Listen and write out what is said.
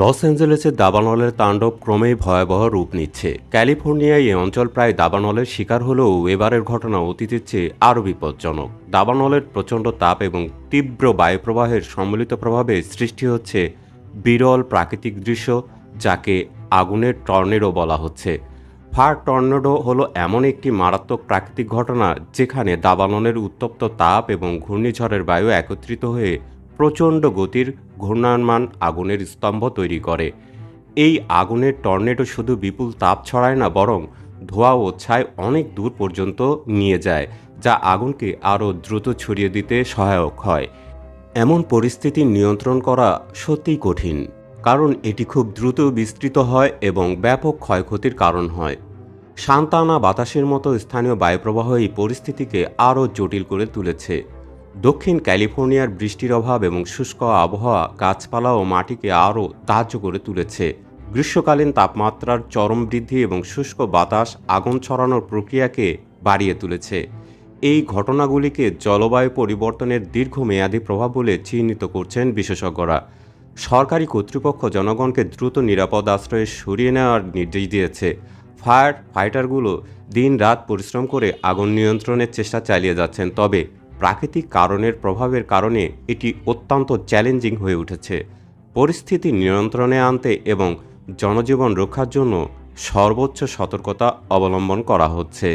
Loss অ্যাঞ্জেলেসের দাবানলের তাণ্ডব ক্রমেই ভয়াবহ রূপ নিচ্ছে। ক্যালিফোর্নিয়ায় এই অঞ্চল প্রায় দাবানলের শিকার হলেও এবারের ঘটনা অতীতের চেয়ে আরও বিপজ্জনক। দাবানলের প্রচণ্ড তাপ এবং তীব্র বায়ুপ্রবাহের সম্মিলিত প্রভাবে সৃষ্টি হচ্ছে বিরল প্রাকৃতিক দৃশ্য, যাকে আগুনের টর্নেডো বলা হচ্ছে। ফার টর্নেডো হলো এমন একটি মারাত্মক প্রাকৃতিক ঘটনা, যেখানে দাবানলের উত্তপ্ত তাপ এবং ঘূর্ণিঝড়ের বায়ু একত্রিত হয়ে প্রচণ্ড গতির ঘূর্ণায়মান আগুনের স্তম্ভ তৈরি করে। এই আগুনের টর্নেডো শুধু বিপুল তাপ ছড়ায় না, বরং ধোঁয়া ও ছায় অনেক দূর পর্যন্ত নিয়ে যায়, যা আগুনকে আরও দ্রুত ছড়িয়ে দিতে সহায়ক হয়। এমন পরিস্থিতি নিয়ন্ত্রণ করা সত্যিই কঠিন, কারণ এটি খুব দ্রুত বিস্তৃত হয় এবং ব্যাপক ক্ষয়ক্ষতির কারণ হয়। সান্তানা বাতাসের মতো স্থানীয় বায়ুপ্রবাহ এই পরিস্থিতিকে আরও জটিল করে তুলেছে। দক্ষিণ ক্যালিফোর্নিয়ার বৃষ্টির অভাব এবং শুষ্ক আবহাওয়া গাছপালা ও মাটিকে আরও দাহ্য করে তুলেছে। গ্রীষ্মকালীন তাপমাত্রার চরম বৃদ্ধি এবং শুষ্ক বাতাস আগুন ছড়ানোর প্রক্রিয়াকে বাড়িয়ে তুলেছে। এই ঘটনাগুলিকে জলবায়ু পরিবর্তনের দীর্ঘমেয়াদী প্রভাব বলে চিহ্নিত করছেন বিশেষজ্ঞরা। সরকারি কর্তৃপক্ষ জনগণকে দ্রুত নিরাপদ আশ্রয়ে সরিয়ে নেওয়ার নির্দেশ দিয়েছে। ফায়ার ফাইটারগুলো দিন রাত পরিশ্রম করে আগুন নিয়ন্ত্রণের চেষ্টা চালিয়ে যাচ্ছেন, তবে প্রাকৃতিক কারণের প্রভাবের কারণে এটি অত্যন্ত চ্যালেঞ্জিং হয়ে উঠেছে। পরিস্থিতি নিয়ন্ত্রণে আনতে এবং জনজীবন রক্ষার জন্য সর্বোচ্চ সতর্কতা অবলম্বন করা হচ্ছে।